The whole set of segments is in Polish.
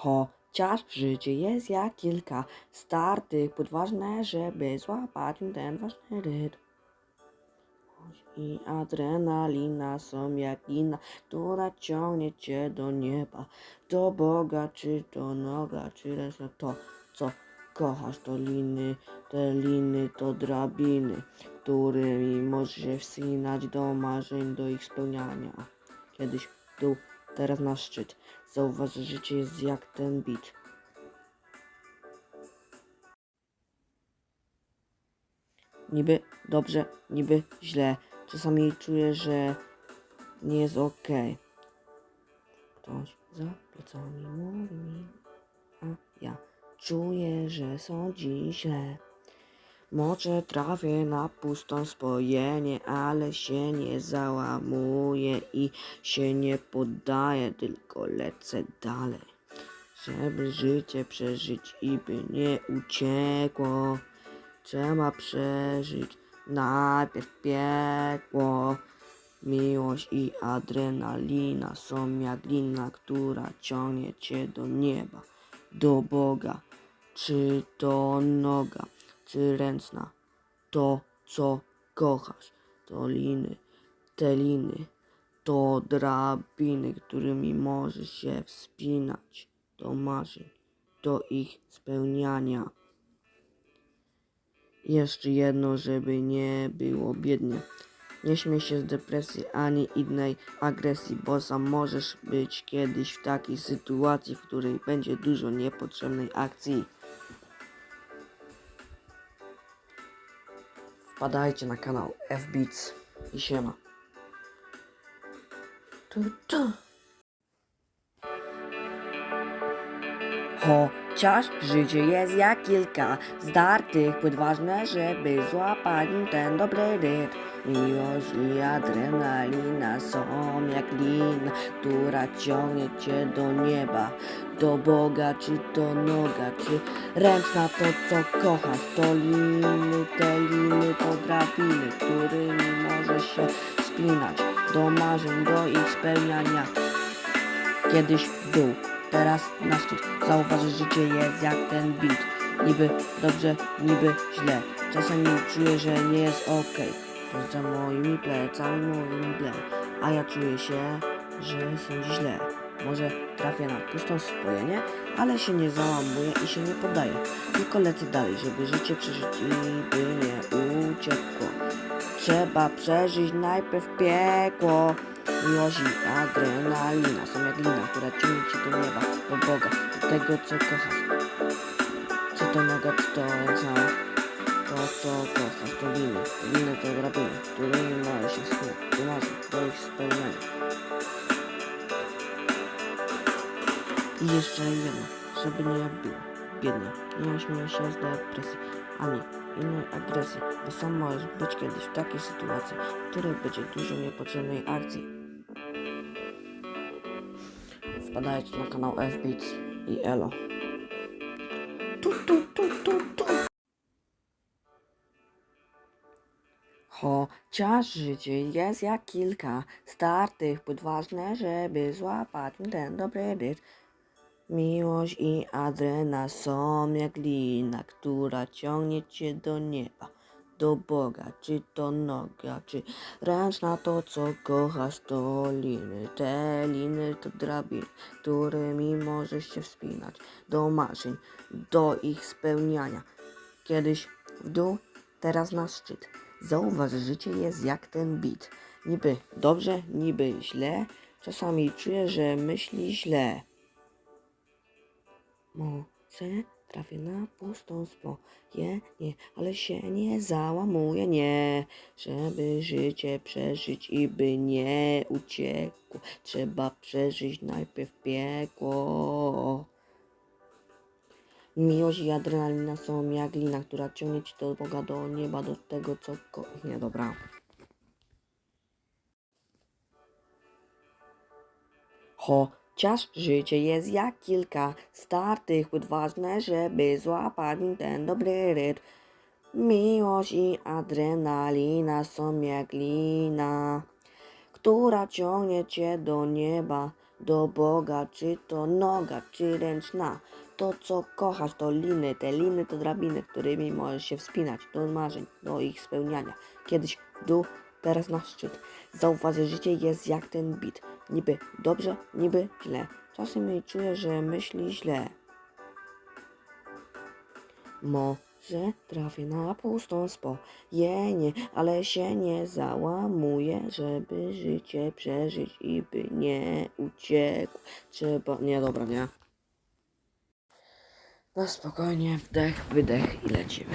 Chociaż życie jest jak kilka startych płyt ważne, żeby złapać ten ważny rytm. I adrenalina są jak lina, która ciągnie cię do nieba, do Boga, czy to noga, czy reszta to, co kochasz, to liny, te liny to drabiny, którymi możesz się wspinać do marzeń, do ich spełniania. Kiedyś dół, teraz na szczyt. Zauważ, że życie jest jak ten bit. Niby dobrze, niby źle. Czasami czuję, że nie jest okej. Ktoś za plecami mówi mi, a ja czuję, że sądzi źle. Może trafię na pustą spojenie, ale się nie załamuję i się nie poddaję, tylko lecę dalej. Żeby życie przeżyć i by nie uciekło, trzeba przeżyć najpierw piekło. Miłość i adrenalina są jak lina, która ciągnie cię do nieba, do Boga. Czy to noga, czy ręczna, to co kochasz, to liny, te liny, to drabiny, którymi możesz się wspinać do marzeń, do ich spełniania. Jeszcze jedno, żeby nie było biednie. Nie śmiej się z depresji ani innej agresji, bo sam możesz być kiedyś w takiej sytuacji, w której będzie dużo niepotrzebnej akcji. Wpadajcie na kanał FBeats i siema. Tu, tu. Chociaż życie jest jak kilka zdartych płyt ważne, żeby złapać ten dobry rytm. Miłość i adrenalina są jak lina, która ciągnie cię do nieba, do Boga, czy to noga, czy ręczna to co kochasz, to liny, te liny, to drabiny, którymi możesz się wspinać do marzeń, do ich spełniania kiedyś dół, teraz na szczyt. Zauważ, że życie jest jak ten beat. Niby dobrze, niby źle. Czasami czuję, że nie jest okej. To za moimi plecami mówi mi ble. A ja czuję się, że sądzi źle. Może trafię na pustą spojenie, ale się nie załamuję i się nie poddaję. Tylko lecę dalej, żeby życie przeżyć i by nie uciekło. Trzeba przeżyć najpierw piekło. Miłość i adrenalina są jak lina, która ciągnie cię do nieba, do Boga, do tego co kochasz. Czy to noga, czy to ręka, to co kochasz, to liny, liny to drabiny, I jeszcze jedno, żeby nie było biednie, nie śmiej się z depresji, ani innej agresji, bo sam możesz być kiedyś w takiej sytuacji, w której będzie dużo niepotrzebnej akcji. Wpadajcie na kanał FBeats i Elo. Tu, tu, tu, tu, tu. Chociaż życie jest jak kilka startych płyt ważne, żeby złapać ten dobry rytm. Miłość i adrena są jak lina, która ciągnie cię do nieba, do Boga, czy to noga, czy ręczna to co kochasz, to liny, te liny to drabiny, którymi możesz się wspinać do marzeń, do ich spełniania. Kiedyś w dół, teraz na szczyt. Zauważ, życie jest jak ten bit. Niby dobrze, niby źle, czasami czuję, że myśli źle. Może trafię na pustą spojenie, ale się nie załamuję, nie. Żeby życie przeżyć i by nie uciekło, trzeba przeżyć najpierw piekło. Miłość i adrenalina są jak lina, która ciągnie ci do Boga, do nieba, do tego, co... Ko- nie, dobra. Chociaż życie jest jak kilka startych płyt ważne, żeby złapać ten dobry rytm. Miłość i adrenalina są jak lina, która ciągnie cię do nieba, do Boga, czy to noga, czy ręczna. To, co kochasz, to liny, te liny to drabiny, którymi możesz się wspinać do marzeń, do ich spełniania. Kiedyś w teraz na szczyt. Zauważ, że życie jest jak ten bit. Niby dobrze, niby źle. Czasem czuję, że myśli źle. Może trafię na pustą spojenie, ale się nie załamuję, żeby życie przeżyć i by nie uciekł. Trzeba... Nie, dobra, nie. Na spokojnie, wdech, wydech i lecimy.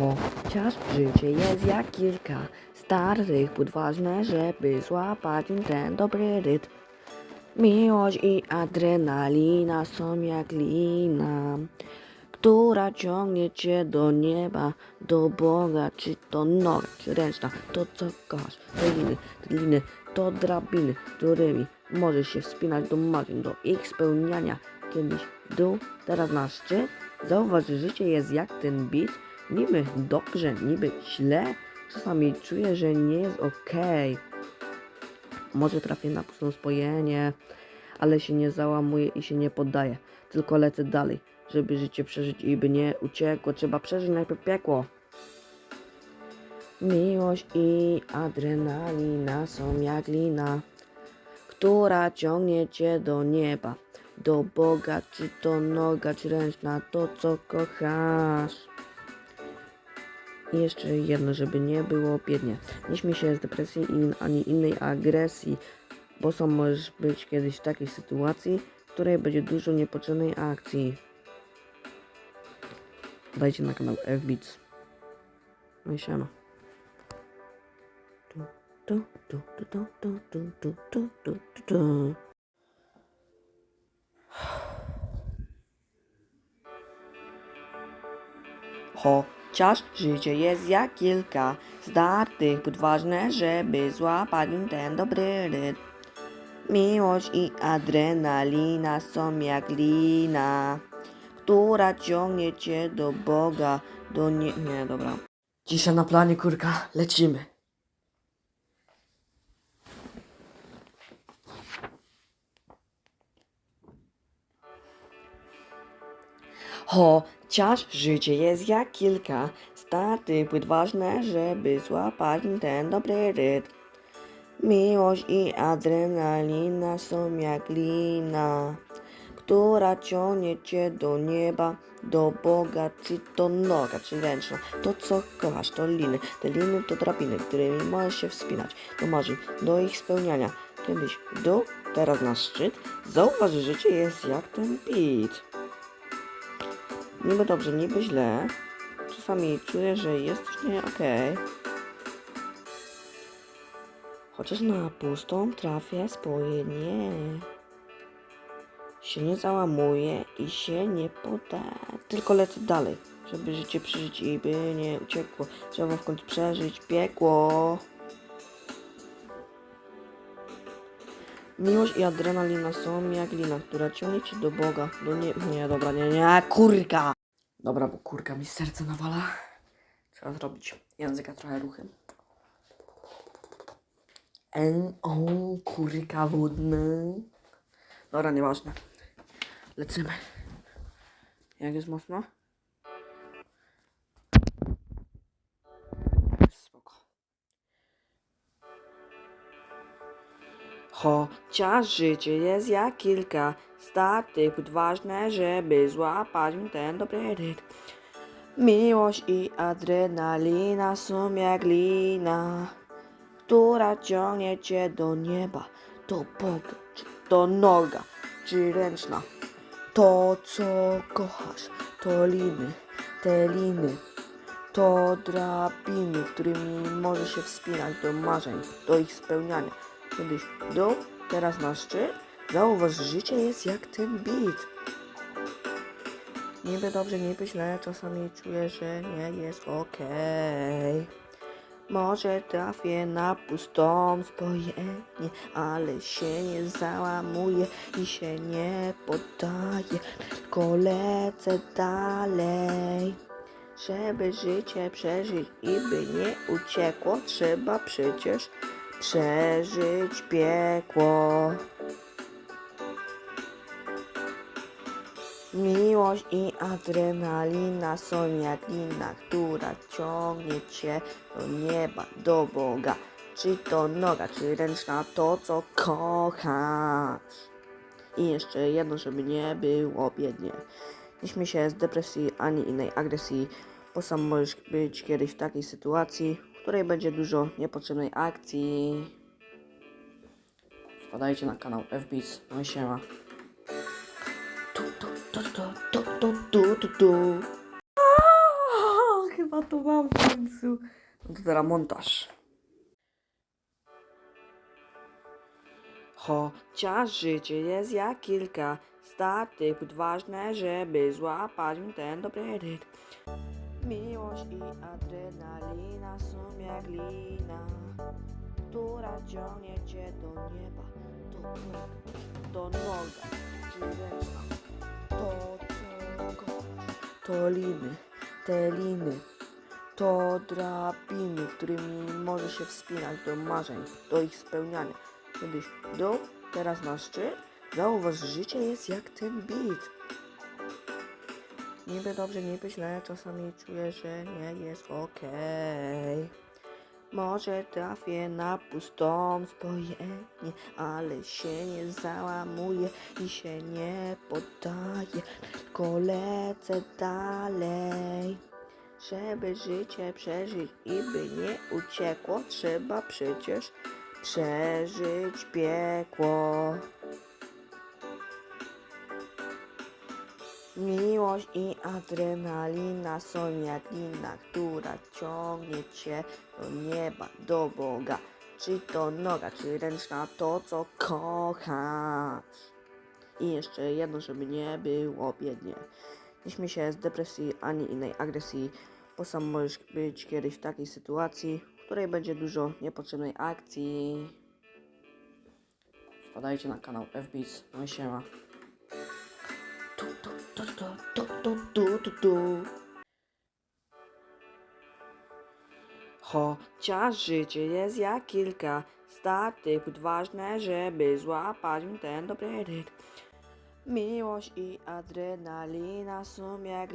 Chociaż życie jest jak kilka starych płód ważne, żeby złapać ten dobry rytm. Miłość i adrenalina są jak lina, która ciągnie cię do nieba, do Boga, czy to noga, czy ręczna, to co kochasz, te liny, te liny, to drabiny, którymi możesz się wspinać do marzeń, do ich spełniania. Kiedyś dół, teraz na szczyt. Zauważ, że życie jest jak ten bit, niby dobrze, niby źle. Czasami czuję, że nie jest okej. Może trafię na pustą spojenie, ale się nie załamuję i się nie poddaję. Tylko lecę dalej, żeby życie przeżyć i by nie uciekło. Trzeba przeżyć najpierw piekło. Miłość i adrenalina są jak lina, która ciągnie cię do nieba, do Boga, czy to noga, czy ręczna, to co kochasz. I jeszcze jedno, żeby nie było biednie. Nie śmiej się z depresji ani innej agresji, bo sam możesz być kiedyś w takiej sytuacji, w której będzie dużo niepotrzebnej akcji. Dajcie na kanał FBeats. No i siema. Tu, Czas życia jest jak kilka zdartych, podważne, żeby złapać ten dobry rytm. Miłość i adrenalina są jak lina, która ciągnie cię do Boga, do nie... Nie, dobra. Cisza na planie, kurka, lecimy. Ho, Chociaż życie jest jak kilka startych płyt ważne, żeby złapać ten dobry rytm. Miłość i adrenalina są jak lina, która ciągnie cię do nieba, do Boga, czy to noga, czy ręczna. To co kochasz, to liny, te liny to drabiny, którymi możesz się wspinać do marzeń, do ich spełniania. Kiedyś dół, teraz na szczyt. Zauważ, że życie jest jak ten beat. Niby dobrze, niby źle. Czasami czuję, że jest coś nie okej. Chociaż na pustą trafię spojenie. Się nie załamuję i się nie podaję. Tylko lecę dalej, żeby życie przeżyć i by nie uciekło. Trzeba w końcu przeżyć piekło. Miłość i adrenalina są jak lina, która ciągnie cię do Boga, do nie... Nie, dobra, nie, nie, kurka! Dobra, bo kurka mi serce nawala. Trzeba zrobić języka trochę ruchem. En, o, kurka wodny. Dobra, nieważne. Lecimy. Jak jest mocno? Chociaż życie jest jak kilka startych płód ważne, żeby złapać ten dobry rytm. Miłość i adrenalina są jak lina, która ciągnie cię do nieba, do Boga, czy to noga, czy ręczna. To, co kochasz, to liny, te liny, to drabiny, którymi możesz się wspinać do marzeń, do ich spełniania. Kiedyś dół, teraz na szczyt. Zauważ, życie jest jak ten beat. Niby dobrze, niby źle, czasami czuję, że nie jest okej. Może trafię na pustą spojenie, ale się nie załamuję i się nie poddaję, tylko lecę dalej. Żeby życie przeżyć i by nie uciekło, trzeba przecież przeżyć piekło. Miłość i adrenalina są jak lina, która ciągnie cię do nieba, do Boga. Czy to noga, czy ręczna, to co kochasz. I jeszcze jedno, żeby nie było biednie. Nie śmiej się z depresji ani innej agresji, bo sam możesz być kiedyś w takiej sytuacji, której będzie dużo niepotrzebnej akcji. Wpadajcie na kanał FBIS. No i siema. Tu, tu, tu, tu, tu, tu, tu, tu. Aaaa, chyba to mam w końcu. No to teraz montaż. Chociaż życie jest jak kilka statyk, ważne, żeby złapać ten dobry rytm. Miłość i adrenalina są jak lina, która ciągnie cię do nieba, do Boga, do noga, ręczna. To co to liny, te liny, to drabiny, którymi może się wspinać do marzeń, do ich spełniania. Kiedyś w dół, teraz na szczyt, zauważ, życie jest jak ten beat. Niby dobrze, niby źle, czasami czuję, że nie jest okej. Może trafię na pustą spojenie, ale się nie załamuję i się nie poddaję, tylko lecę dalej. Żeby życie przeżyć i by nie uciekło, trzeba przecież przeżyć piekło. Miłość i adrenalina są jak lina, która ciągnie cię do nieba, do Boga. Czy to noga, czy ręczna, to co kochasz. I jeszcze jedno, żeby nie było biednie. Nie śmiej się z depresji ani innej agresji, bo sam możesz być kiedyś w takiej sytuacji, w której będzie dużo niepotrzebnej akcji. Wpadajcie na kanał FBIS, no i siema. Tu, tu, tu, tu, tu, tu. Chociaż życie jest jak kilka statyków, ważne, żeby złapać ten dobry rytm. Miłość i adrenalina są jak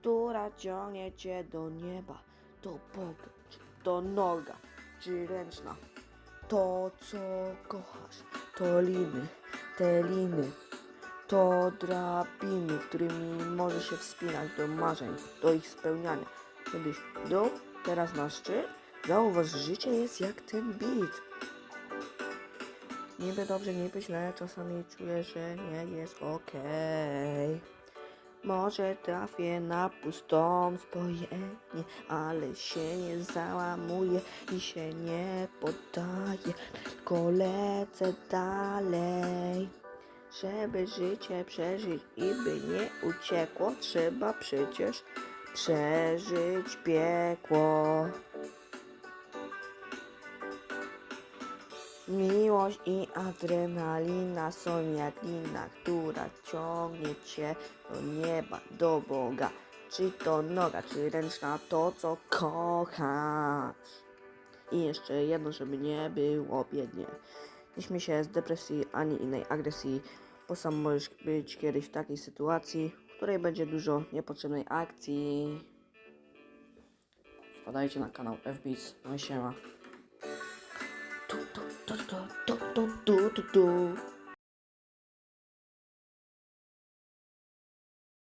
która ciągnie cię do nieba, do Boga, to noga, czy ręczna. To, co kochasz, to liny, te liny to drabiny, którymi może się wspinać do marzeń, do ich spełniania. Kiedyś dół, teraz na szczyt, zauważ, życie jest jak ten beat. Niby dobrze, niby źle, czasami czuję, że nie jest okej. Może trafię na pustą spojenie, ale się nie załamuję i się nie poddaję, tylko lecę dalej. Żeby życie przeżyć i by nie uciekło, trzeba przecież przeżyć piekło. Miłość i adrenalina są jak lina, która ciągnie cię do nieba, do Boga. Czy to noga, czy ręczna, to co kochasz. I jeszcze jedno, żeby nie było biednie. Nie śmiej się z depresji ani innej agresji, bo sam możesz być kiedyś w takiej sytuacji, w której będzie dużo niepotrzebnej akcji. Wpadajcie na kanał FBIS, no i siema. Tu, tu, tu, tu, tu, tu, tu, tu, tu.